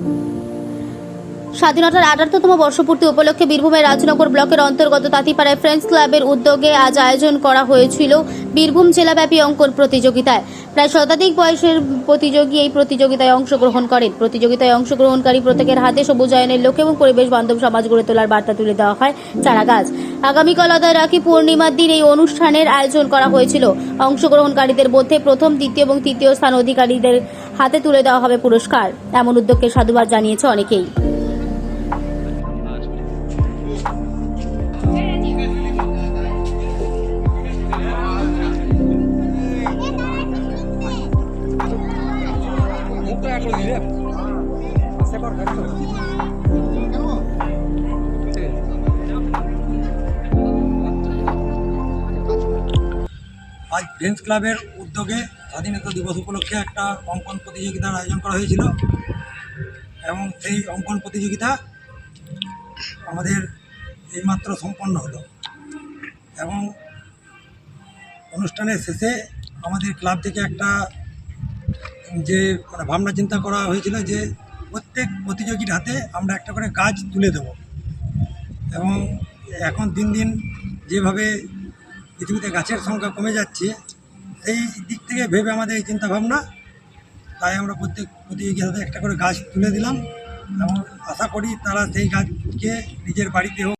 Thank you. স্বাধীনতার আঠারোতম বর্ষপূর্তি উপলক্ষে বীরভূমের রাজনগর ব্লকের অন্তর্গত তাঁতিপাড়ায় ফ্রেন্ডস ক্লাবের উদ্যোগে আজ আয়োজন করা হয়েছিল বীরভূম জেলাব্যাপী অঙ্কন প্রতিযোগিতায়। প্রায় শতাধিক বয়সের প্রতিযোগী এই প্রতিযোগিতায় অংশগ্রহণ করেন। প্রতিযোগিতায় অংশগ্রহণকারী প্রত্যেকের হাতে সবুজায়নের লক্ষ্য এবং পরিবেশ বান্ধব সমাজ গড়ে তোলার বার্তা তুলে দেওয়া হয় চারা গাছ। আগামীকাল আদায় রাখি পূর্ণিমার দিন এই অনুষ্ঠানের আয়োজন করা হয়েছিল। অংশগ্রহণকারীদের মধ্যে প্রথম, দ্বিতীয় এবং তৃতীয় স্থান অধিকারীদের হাতে তুলে দেওয়া হবে পুরস্কার। এমন উদ্যোগকে সাধুবাদ জানিয়েছে অনেকেই। আজ ফ্রেন্ডস ক্লাবের উদ্যোগে স্বাধীনতা দিবস উপলক্ষে একটা অঙ্কন প্রতিযোগিতার আয়োজন করা হয়েছিল। এবং সেই অঙ্কন প্রতিযোগিতা আমাদের এইমাত্র সম্পন্ন হলো। এবং অনুষ্ঠানের শেষে আমাদের ক্লাব থেকে একটা যে মানে ভাবনা চিন্তা করা হয়েছিল যে প্রত্যেক প্রতিযোগীর হাতে আমরা একটা করে গাছ তুলে দেব। এবং এখন দিন দিন যেভাবে পৃথিবীতে গাছের সংখ্যা কমে যাচ্ছে সেই দিক থেকে ভেবে আমাদের এই চিন্তাভাবনা, তাই আমরা প্রত্যেক প্রতিযোগীর হাতে একটা করে গাছ তুলে দিলাম এবং আশা করি তারা সেই গাছকে নিজের বাড়িতে হোক।